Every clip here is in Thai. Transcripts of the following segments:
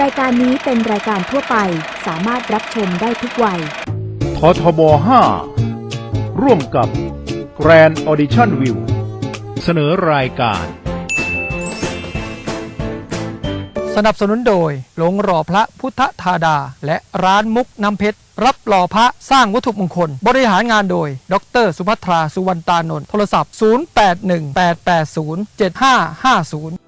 รายการนี้เป็นรายการทั่วไปสามารถรับชมได้ทุกวัย ททบ 5 ร่วมกับ Grand Audition View เสนอรายการ สนับสนุนโดยหลงรอพระพุทธธาดา และร้านมุกน้ำเพชร รับหล่อพระสร้างวัตถุมงคล บริหารงานโดย ดร สุภัทรา สุวรรณตานนท์โทรศัพท์ 0818807550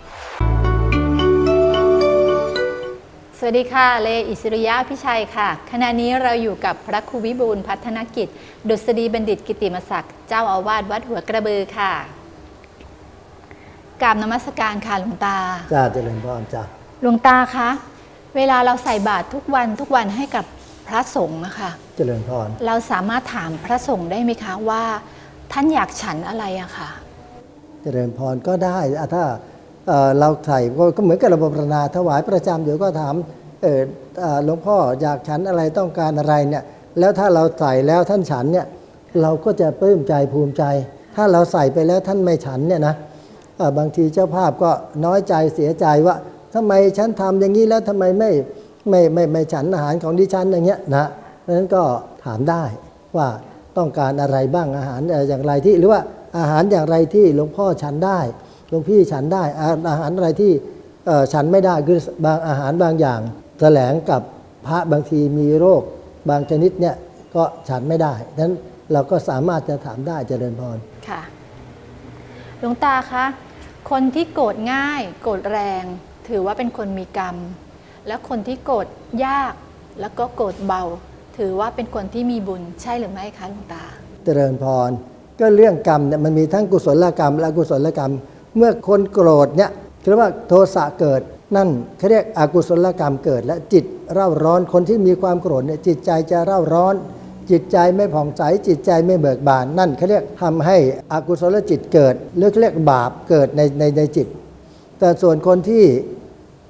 สวัสดีค่ะ เลอิสริยะพิชัยค่ะ ขณะนี้เราอยู่กับพระครูวิบูลย์พัฒนกิจ ดุษฎีบัณฑิตกิติมศักดิ์ เจ้าอาวาสวัดหัวกระบือค่ะกราบนมัสการค่ะหลวงตา จ้าเจริญพรจ้าหลวงตาคะ เวลาเราใส่บาตรทุกวันทุกวันให้กับพระสงฆ์นะคะ เจริญพรเราสามารถถามพระสงฆ์ได้ไหมคะว่า ท่านอยากฉันอะไรอะค่ะ เจริญพรก็ได้อะถ้าเอ่อเราใส่ก็ก็เหมือนกับระบบปรณาถวายประจำเดี๋ยวก็ถาม เออหลวงพ่ออยากฉันอะไรต้องการอะไรเนี่ยแล้วถ้าเราใส่แล้วท่านฉันเนี่ยเราก็จะปลื้มใจภูมิใจ ถ้าเราใส่ไปแล้วท่านไม่ฉันเนี่ยนะบางทีเจ้าภาพก็น้อยใจเสียใจว่าทำไมฉันทำอย่างนี้แล้วทำไมไม่ไม่ไม่ไม่ฉันอาหารของดิฉันอย่างเงี้ยนะเพราะฉะนั้นก็ถามได้ว่าต้องการอะไรบ้างอาหารอย่างไรที่หรือว่าอาหารอย่างไรที่หลวงพ่อฉันได้หลวงพี่ฉันได้อาหารอะไรที่ฉันไม่ได้คือบางอาหารบางอย่าง แถลงกับพระบางทีมีโรคบางชนิดเนี่ยก็ฉันไม่ได้ฉะนั้นเราก็สามารถจะถามได้เจริญพรค่ะหลวงตาคะคนที่โกรธง่าย โกรธแรง ถือว่าเป็นคนมีกรรม และคนที่โกรธยากแล้วก็โกรธเบา ถือว่าเป็นคนที่มีบุญใช่หรือไม่คะหลวงตา เจริญพร ก็เรื่องกรรมเนี่ยมันมีทั้งกุศลกรรมและอกุศลกรรม เมื่อคนโกรธเนี่ยเรียกว่าโทสะเกิด นั่นเขาเรียกอกุศลกรรมเกิด และจิตเร่าร้อนคนที่มีความโกรธเนี่ยจิตใจจะเร่าร้อน จิตใจไม่ผ่องใสจิตใจไม่เบิกบาน นั่นเขาเรียกทำให้อกุศลจิตเกิดหรือเขาเรียกบาปเกิดในในในจิต แต่ส่วนคนที่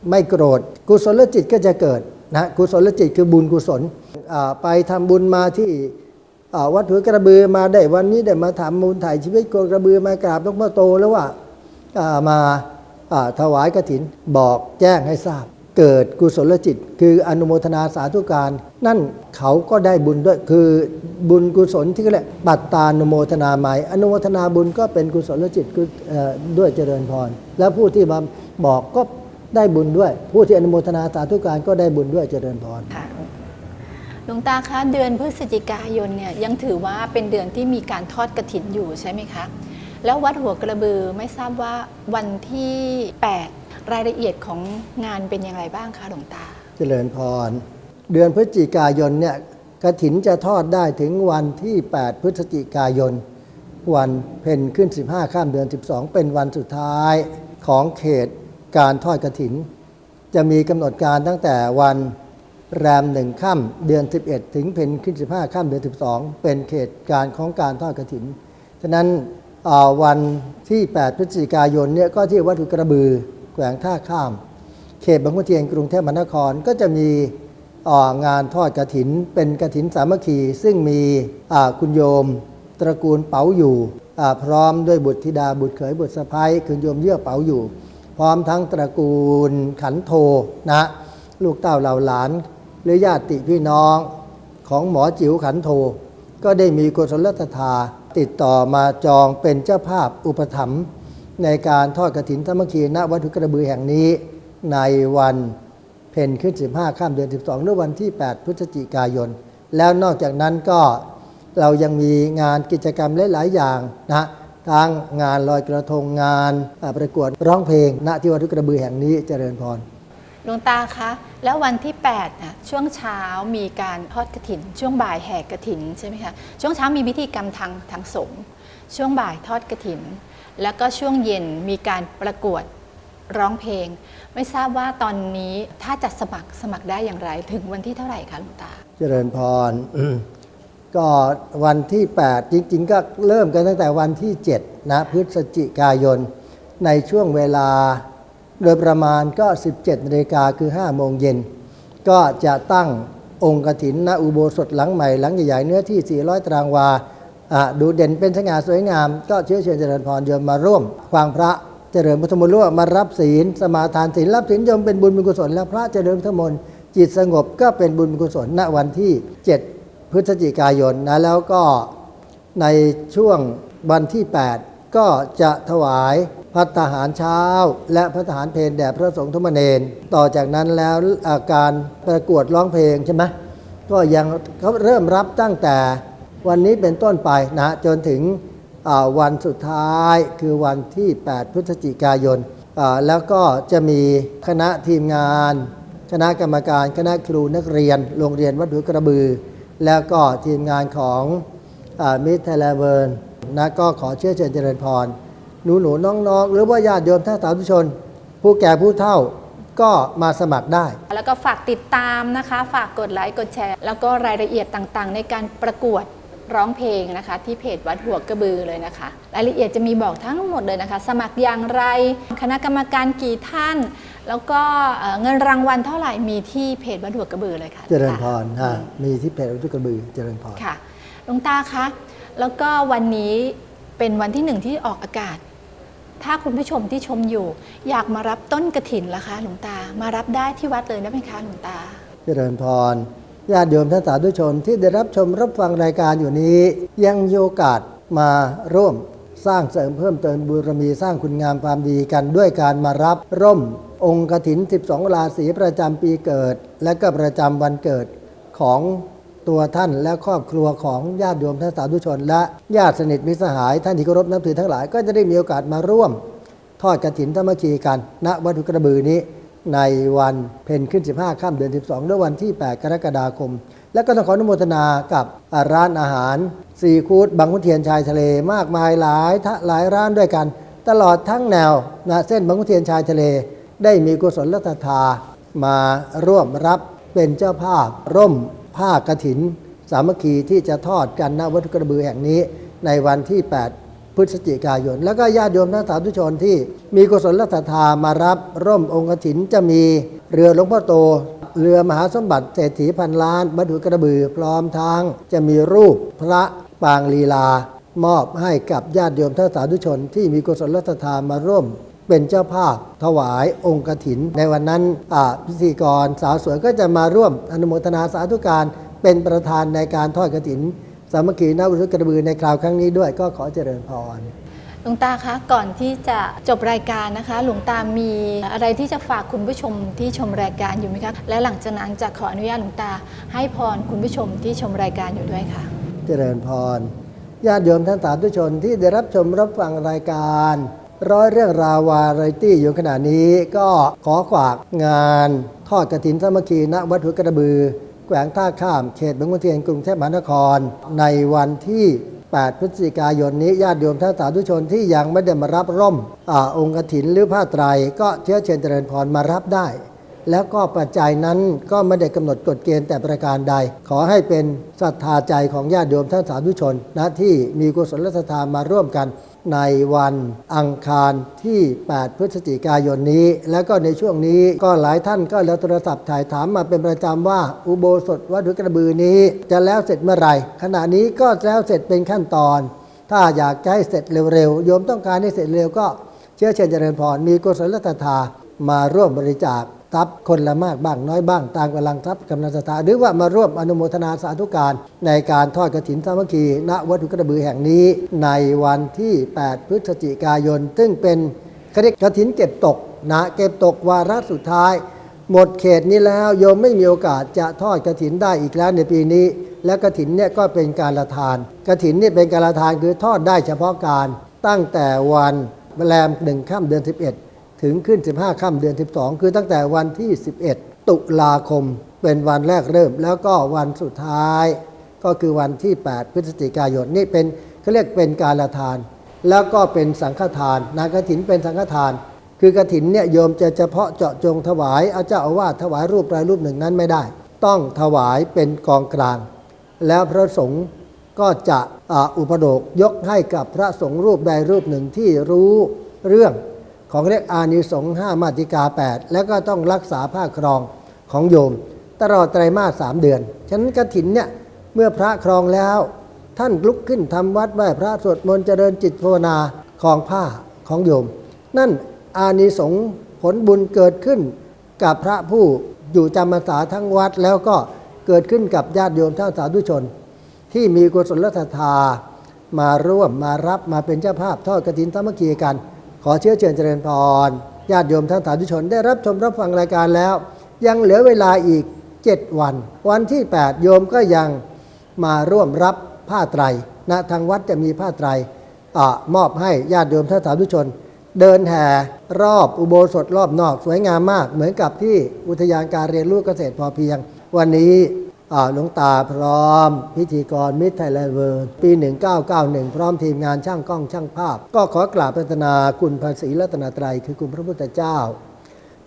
ไม่โกรธกุศลจิตก็จะเกิดนะกุศลจิตคือบุญกุศลไปทำบุญมาที่วัดหัวกระบือมาได้วันนี้ได้มาทำบุญถ่ายชีวิตโคกระบือมากราบหลวงพ่อโตแล้วว่ามา ถวายกฐินบอกแจ้งให้ทราบ เกิดกุศลจิต คืออนุโมทนาสาธุการ นั่นเขาก็ได้บุญด้วยคือบุญกุศลที่เขาเรียกปัตตานุโมทนาใหม่อนุโมทนาบุญก็เป็นกุศลจิตคือด้วยเจริญพร แล้วผู้ที่มาบอกก็ได้บุญด้วย ผู้ที่อนุโมทนาสาธุการก็ได้บุญด้วยเจริญพรค่ะหลวงตาคะเดือนพฤศจิกายนเนี่ยยังถือว่าเป็นเดือนที่มีการทอดกระถินอยู่ใช่ไหมคะ แล้ววัดหัวกระบือไม่ทราบว่าวันที่ 8 รายละเอียดของงานเป็นอย่างไรบ้างคะหลวงตา เจริญพร เดือนพฤศจิกายนเนี่ยกฐินจะทอดได้ถึงวันที่ 8 พฤศจิกายน วันเพ็ญขึ้น 15 ข้ามเดือน 12 เป็นวันสุดท้ายของเขตการทอดกฐิน จะมีกำหนดการตั้งแต่วันแรมหนึ่งค่ำเดือน 11 ถึงเพ็ญขึ้น 15 ค่ำเดือน 12 เป็นเขตการของการทอดกฐิน ฉะนั้น วันที่ 8 พฤศจิกายนเนี่ยก็ที่วัดหุกระบือแขวงท่าข้าม เขตบางขุนเทียนกรุงเทพมหานครก็จะมีงานทอดกระถิน เป็นกระถินสามัคคี ซึ่งมีคุณโยม ตระกูลเป๋าอยู่ พร้อมด้วยบุตรธิดาบุตรเขยบุตรสะพ้ายคุณโยมเยื่อเป๋าอยู่ พร้อมทั้งตระกูลขันโทนะลูกเต้าเหล่าหลาน หรือญาติพี่น้องของหมอจิ๋วขันโท ก็ได้มีกุศลศรัทธา ติดต่อมาจองเป็นเจ้าภาพอุปถัมภ์ในการทอดกระถินสามัคคีณวัดถุกระบือแห่งนี้ในวันเพ็ญขึ้น 15 ข้ามเดือน 12หรือวันที่ 8 พฤศจิกายน แล้วนอกจากนั้นก็เรายังมีงานกิจกรรมหลาย ๆ อย่างนะทั้งงานลอยกระทงงานประกวดร้องเพลงณที่วัดถุกระบือแห่งนี้เจริญพรหลวงตาคะ แล้ววันที่8นะช่วงเช้ามีการทอดกระถิน ช่วงบ่ายแห่กระถินใช่ไหมคะช่วงเช้ามีพิธีกรรมทางทางสงฆ์ช่วงบ่ายทอดกระถิน แล้วก็ช่วงเย็นมีการประกวดร้องเพลง ไม่ทราบว่าตอนนี้ถ้าจะสมัครสมัครได้อย่างไร ถึงวันที่เท่าไหร่คะหลวงตา เจริญพรก็วันที่ 8 จริง ๆ ก็เริ่มกันตั้งแต่วันที่ 7 นะพฤศจิกายนในช่วงเวลา โดยประมาณก็ 17นาฬิกาคือ 5 โมงเย็น ก็จะตั้งองค์กถินณอุโบสถหลังใหม่ หลังใหญ่ๆเนื้อที่ 400 ตารางวา ดูเด่นเป็นสง่าสวยงาม ก็เชื้อเชิญเจริญพรโยมมาร่วมฟังพระเจริญพุทธมนต์ร่วมมารับศีล สมาทานศีลรับศีลโยมเป็นบุญเป็นกุศล แล้วพระเจริญพุทธมนต์จิตสงบก็เป็นบุญเป็นกุศลณวันที่ 7 พฤศจิกายนนะแล้วก็ในช่วงวันที่ 8 ก็จะถวาย พัฒหารเช้า และพัฒหารเพลแด่พระสงฆ์ทุกเนน ต่อจากนั้นแล้วาการประกวดร้องเพลงใช่ไหมก็ยังเขาเริ่มรับตั้งแต่วันนี้เป็นต้นไปนะจนถึงวันสุดท้ายคือวันที่ 8 พฤศจิกายน แล้วก็จะมีคณะทีมงาน คณะกรรมการคณะครูนักเรียน โรงเรียนวัดหัวกระบือ แล้วก็ทีมงานของมิตรไทยแลนด์เวิร์นนะก็ขอเชื่อเชิญเจริญพร หนูหนูน้องน้องๆ หรือว่าญาติโยมท่านสาธุชน ผู้แก่ผู้เฒ่าก็มาสมัครได้ แล้วก็ฝากติดตามนะคะ ฝากกดไลค์กดแชร์ แล้วก็รายละเอียดต่างๆ ในการประกวดร้องเพลงนะคะ ที่เพจวัดหัวกระบือเลยนะคะ รายละเอียดจะมีบอกทั้งหมดเลยนะคะ สมัครอย่างไร คณะกรรมการกี่ท่าน แล้วก็เอ่อเงินรางวัลเท่าไหร่มีที่เพจวัดหัวกระบือเลยค่ะเจริญพรหลวงตาฮะมีที่เพจวัดหัวกระบือเจริญพร ค่ะหลวงตาคะแล้วก็วันนี้เป็นวันที่หนึ่งที่ออกอากาศ ถ้าคุณผู้ชมที่ชมอยู่ อยากมารับต้นกระถินล่ะคะหลวงตา มารับได้ที่วัดเลยได้ไหมคะหลวงตา เจริญพรญาติโยมท่านสาธุชนที่ได้รับชมรับฟังรายการอยู่นี้ ยังมีโอกาสมาร่วมสร้างเสริมเพิ่มเติมบุญมีสร้างคุณงามความดีกันด้วยการมารับร่ม องค์กถิน 12 ราศีประจำปีเกิด และก็ประจำวันเกิดของ ตัวท่านและครอบครัวของญาติโยมท่านสาธุชน และญาติสนิทมิสหาย ท่านที่เคารพนับถือทั้งหลายก็จะได้มีโอกาสมาร่วม ทอดกระถินธรรมคีกัน ณวัดหุกระบือนี้ ในวันเพ็ญขึ้น 15ค่ำเดือน 12ด้วยวันที่ 8 กรกฎาคม และก็ต้องขออนุโมทนากับร้านอาหารซีฟู้ดบางขุนเทียนชายทะเลมากมายหลายทะหลายร้านด้วยกัน ตลอดทั้งแนวนะเส้นบางขุนเทียนชายทะเล ได้มีกุศลรัทธามาร่วมรับเป็นเจ้าภาพร่ม ผ้ากระถิน สามัคคีที่จะทอดกันณวัดกระบือแห่งนี้ในวันที่ 8 พฤศจิกายน แล้วก็ญาติโยมท่านสาธุชนที่มีกุศลศรัทธามารับร่มองค์กถินจะมีเรือหลวงพ่อโต เรือมหาสมบัติเศรษฐีพันล้านบัดุกระบือพร้อมทางจะมีรูปพระปางลีลามอบให้กับญาติโยมท่านสาธุชนที่มีกุศลศรัทธามาร่วม เป็นเจ้าภาพ ถวายองค์กถิน ในวันนั้นอ่าพิธีกรสาวสวยก็จะมาร่วมอนุโมทนาสาธุการเป็นประธานในการทอดกถิน สามัคคีนาวุฒิกระบือในคราวครั้งนี้ด้วยก็ขอเจริญพรหลวงตาคะก่อนที่จะจบรายการนะคะ หลวงตามีอะไรที่จะฝากคุณผู้ชมที่ชมรายการอยู่ไหมคะและหลังจากนั้นจะขออนุญาตหลวงตา ให้พรคุณผู้ชมที่ชมรายการอยู่ด้วยค่ะ เจริญพรญาติโยมท่านสาธุชนที่ได้รับชมรับฟังรายการ ร้อยเรื่องราววาไรตี้อยู่ขณะนี้ก็ขอฝากงานทอดกระถินสามัคคีณวัดหัวกระบือ แขวงท่าข้ามเขตบางขุนเทียนกรุงเทพมหานคร ในวันที่ 8 พฤศจิกายนนี้ญาติโยมท่านสาธุชนที่ยังไม่ได้มารับร่มอองค์กถินหรือผ้าไตร ก็เชื้อเชิญเจริญพรมารับได้ แล้วก็ปัจจัยนั้นก็ไม่ได้กำหนดกฎเกณฑ์แต่ประการใด ขอให้เป็นศรัทธาใจของญาติโยมท่านสาธุชนนะที่มีกุศลศรัทธามาร่วมกัน ในวันอังคารที่ 8 พฤศจิกายนนี้ แล้วก็ในช่วงนี้ก็หลายท่านก็แล้วโทรศัพท์ถ่ายถามมาเป็นประจำว่าอุโบสถวัดหุกระบือนี้ จะแล้วเสร็จเมื่อไหร่ ขณะนี้ก็แล้วเสร็จเป็นขั้นตอน ถ้าอยากจะให้เสร็จเร็วๆโยมต้องการให้เสร็จเร็วก็เชื่อเชิญเจริญพรมีกุศลศรัทธามาร่วมบริจาค ทรัพย์คนละมากบ้างน้อยบ้างตามกำลังทรัพย์กำลังศรัทธาหรือว่ามาร่วมอนุโมทนาสาธุการ ในการทอดกระถินสามัคคี ณวัดหุกระบือแห่งนี้ในวันที่ 8 พฤศจิกายน ซึ่งเป็นเขาเรียกกระถินเก็บตกนะเก็บตกวาระสุดท้าย หมดเขตนี้แล้วโยมไม่มีโอกาสจะทอดกระถินได้อีกแล้วในปีนี้ และกระถินเนี่ยก็เป็นการละทานกระถินเนี่ยเป็นการละทานคือทอดได้เฉพาะการตั้งแต่วันแรมหนึ่งค่ำเดือน 11 ถึงขึ้น 15 ค่ำเดือน 12 คือตั้งแต่วันที่ 11 ตุลาคมเป็นวันแรกเริ่ม แล้วก็วันสุดท้าย ก็คือวันที่ 8 พฤศจิกายนนี่เป็นเขาเรียกเป็นการละทาน แล้วก็เป็นสังฆทานนางกฐินเป็นสังฆทาน คือกระถินเนี่ยโยมจะเฉพาะเจาะจงถวายเอาเจ้าอาวาสถวายรูปใดรูปหนึ่งนั้นไม่ได้ ต้องถวายเป็นกองกลาง แล้วพระสงฆ์ก็จะอ,อุปโภคยกให้กับพระสงฆ์รูปใดรูปหนึ่งที่รู้เรื่อง ของเรียกอานิสงส์ห้ามาติกา 8 แล้วก็ต้องรักษาผ้าครองของโยม ตลอดไตรมาสสามเดือน ฉะนั้นกระถินเนี่ยเมื่อพระครองแล้ว ท่านลุกขึ้นทำวัดไหว้พระสวดมนต์เจริญจิตภาวนาของผ้าของโยม นั่นอานิสงส์ผลบุญเกิดขึ้นกับพระผู้อยู่จำพรรษาทั้งวัดแล้วก็เกิดขึ้นกับญาติโยมท่านสาธุชน ที่มีกุศลศรัทธามาร่วมมารับมาเป็นเจ้าภาพทอดกฐินสามัคคีกัน ขอเชื้อเชิญเจริญพรญาติโยมท่านสาธุชนได้รับชมรับฟังรายการแล้ว ยังเหลือเวลาอีก 7 วัน วันที่ 8 โยมก็ยังมาร่วมรับผ้าไตรนะทางวัดจะมีผ้าไตรอมอบให้ญาติโยมท่านสาธุชน เดินแห่รอบอุโบสถรอบนอกสวยงามมาก เหมือนกับที่อุทยานการเรียนรู้เกษตรพอเพียง วันนี้ หลวงตาพร้อม พิธีกรมิตรไทยแลนด์เวิร์ปี 1991 พร้อมทีมงานช่างกล้องช่างภาพ ก็ขอกราบพัฒนาคุณพระศรีรัตนตรัยคือคุณพระพุทธเจ้า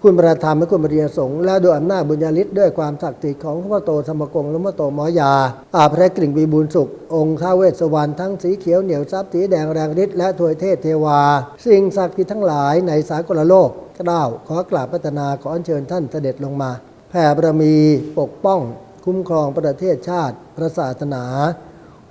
คุณประธรรมและคุณบริยสงฆ์และโดยอำนาจบุญญาฤทธิ์ด้วยความศักดิ์สิทธิ์ของพระโตธรรมกงและพระโตหมอยา อาพระกริ่งวีบูลสุข องค์ท้าเวสสวรรณทั้งสีเขียวเหนียวทรัพย์สีแดงแรงฤทธิ์และถวยเทพเทวา สิ่งศักดิ์สิทธิ์ทั้งหลายในสากลโลกกล้าขอกราบพัฒนาขออัญเชิญท่านเสด็จลงมาแผ่บารมีปกป้อง คุ้มครองประเทศชาติ พระศาสนา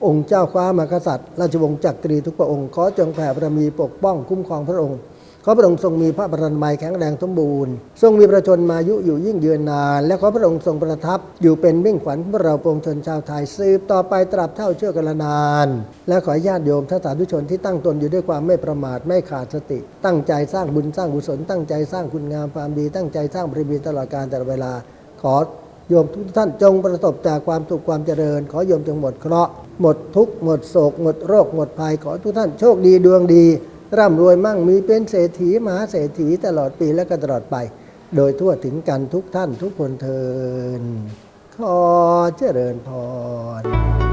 องค์เจ้าฟ้ามหากษัตริย์ ราชวงศ์จักรีทุกพระองค์ขอจงแผ่บารมีปกป้องคุ้มครองพระองค์ขอพระองค์ทรงมีพระบรมีแข็งแรงสมบูรณ์ ทรงมีประชนมายุอยู่ยิ่งยืนนาน และขอพระองค์ทรงประทับอยู่เป็นมิ่งขวัญพวกเราปวงชนชาวไทยสืบต่อไปตราบเท่าเชื่อกันนาน และขอญาติโยมท่านสาธุชนที่ตั้งตนอยู่ด้วยความไม่ประมาทไม่ขาดสติ ตั้งใจสร้างบุญสร้างกุศลตั้งใจสร้างคุณงามความดี ตั้งใจสร้างบริบีตลอดการแต่ละเวลา ขอ โยมทุกท่านจงประสบแต่ความสุขความเจริญ ขอโยมจงหมดเคราะห์หมดทุกข์หมดโศก หมดโรค หมดภัยขอทุกท่านโชคดีดวงดี ร่ำรวยมั่งมีเป็นเศรษฐีมหาเศรษฐีตลอดปีและก็ตลอดไป โดยทั่วถึงกันทุกท่านทุกคนเทินขอเจริญพร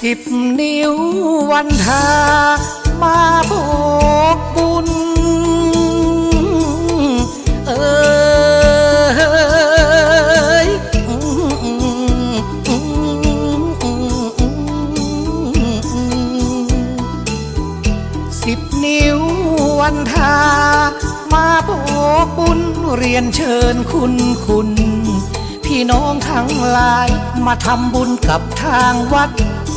สิบนิ้ววันทามาโบกบุญ เอยสิบนิ้ววันทามาโบกบุญเรียนเชิญคุณคุณ พี่น้องทั้งหลายมาทำบุญกับทางวัด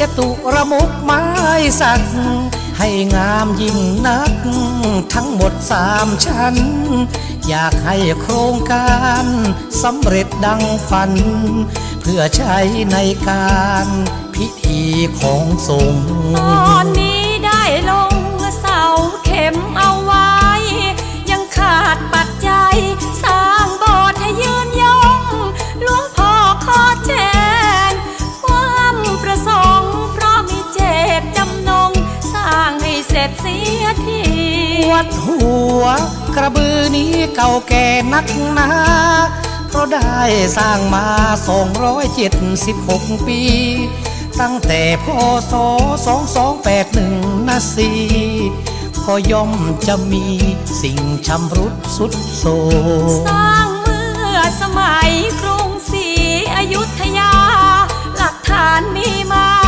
จตุระมุกไม้สัก ให้งามยิ่งนัก ทั้งหมดสามชั้น อยากให้โครงการสำเร็จดังฝัน เพื่อใช้ในการพิธีของสงฆ์ตอนนี้ได้ลงเสาเข็มเอา วัดหัว กระบือนี้เก่าแก่นักหนาเพราะได้สร้างมา 276 ปี ตั้งแต่พศ2281นะสีขก็ย่อมจะมีสิ่งชำรุดสุดโทมสร้างเมื่อสมัยกรุงศรีอยุธยา หลักฐานมีมา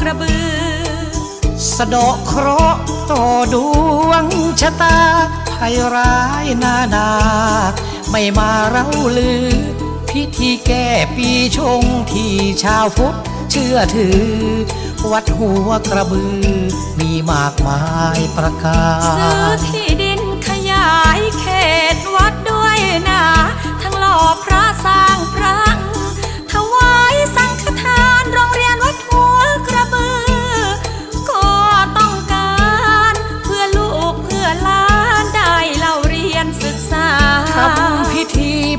กระบือ สะดาะเคราะห์ต่อดวงชะตาภัยร้ายนานา ไม่มาเล่าลือ พิธีแก้ปีชงที่ชาวพุทธเชื่อถือ วัดหัวกระบือ มีมากมายประกาซื้อที่ดินขยายเขตวัดด้วยนะ ทั้งหล่อพระสร้างพ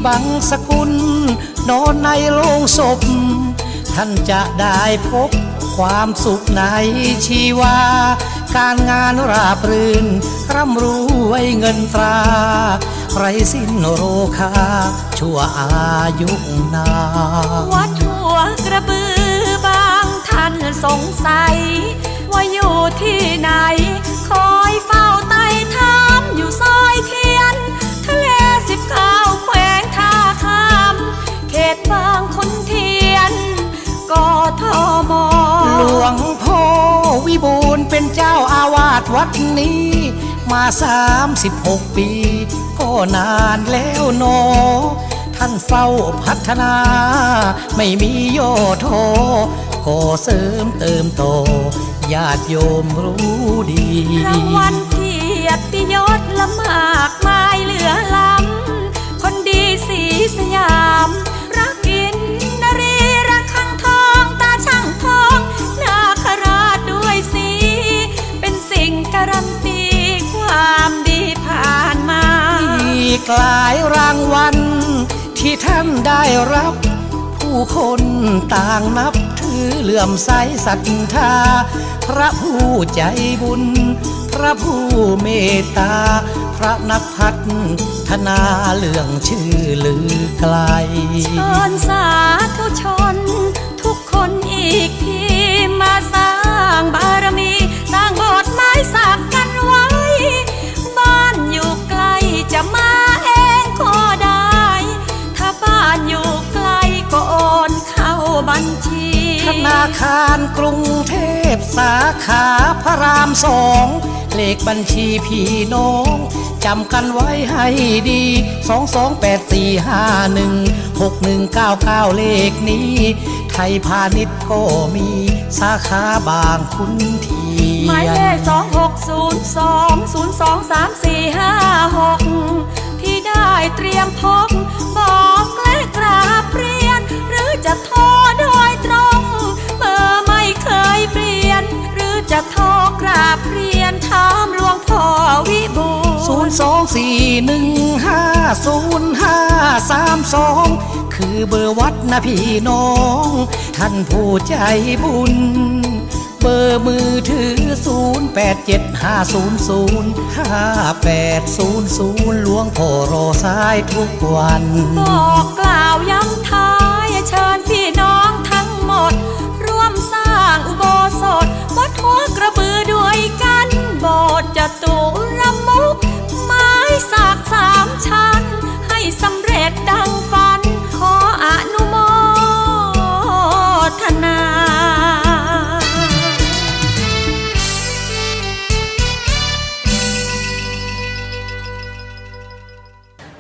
บังสกุล นอนในโลงศพ ท่านจะได้พบความสุขในชีวา การงานราบรื่น ร่ำรวยเงินตราไรสิ้นโรคา ชั่วอายุนานวัดหัวกระบือบางท่านสงสัย ว่าอยู่ที่ไหน คอยเฝ้าไต่ถามอยู่ซอยทียนท เขตบางคนเทียนกทมหลวงพ่อวิบูลย์เป็นเจ้าอาวาสวัดนี้ มาสามสิบหกปี ก็นานแล้วโนอท่านเฝ้าพัฒนา ไม่มีโยโทก็เสริมเติมโต ญาติโยมรู้ดีรางวัลเกียรติยศละมากมายเหลือล้ำคนดีสีสยาม อีกหลายรางวัล ที่ท่านได้รับ ผู้คนต่างนับถือเหลื่อมใสศรัทธา พระผู้ใจบุญ พระผู้เมตตา พระนักพัฒนาเรื่องชื่อลือไกลเชิญสาธุชน ทุกคนอีกทีมาสร้างบารมี สร้างโบสถ์ไม้สัก บัญชี ธนาคารกรุงเทพสาขาพระรามสอง เลขบัญชีพี่น้องจำกันไว้ให้ดีสองสองแปดสี่ห้าหนึ่งหกหนึ่งเก้าเก้าเลขนี้ ไทยพาณิชย์ก็มีสาขาบางคุณทีหมายเลขสองหกศูนย์สองศูนย์สองสามสี่ห้าหกที่ได้เตรียมพกบอกและกราบเรียนหรือ จะโทรโดยตรงเบอร์ไม่เคยเปลี่ยน หรือจะโทรกราบเรียนถามหลวงพ่อวิบูลย์ศูนย์สองสี่หนึ่งห้าศูนย์ห้าสามสองคือเบอร์วัดนะพี่น้อง ท่านผู้ใจบุญ เบอร์มือถือ 0 8 7 5 0 0 5 8 0 0 หลวงพ่อรอสายทุกวัน บอกกล่าวย้ำท้า ด ร่วมสร้างอุโบสถวัดหัวกระบือด้วยกันโบสถ์จตุรมุก ไม้สักสามชั้น ให้สำเร็จดังฝัน ขออนุโมทนา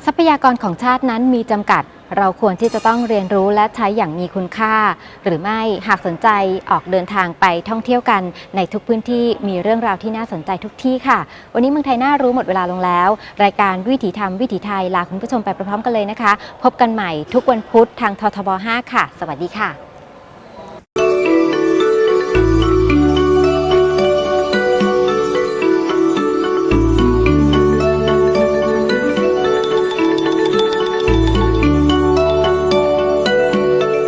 ทรัพยากรของชาตินั้นมีจำกัด เราควรที่จะต้องเรียนรู้และใช้อย่างมีคุณค่า หรือไม่หากสนใจออกเดินทางไปท่องเที่ยวกันในทุกพื้นที่มีเรื่องราวที่น่าสนใจทุกที่ค่ะ วันนี้เมืองไทยน่ารู้หมดเวลาลงแล้ว รายการวิถีธรรมวิถีไทยลาคุณผู้ชมไปพร้อมๆกันเลยนะคะ พบกันใหม่ทุกวันพุธทางททบ 5 ค่ะ สวัสดีค่ะ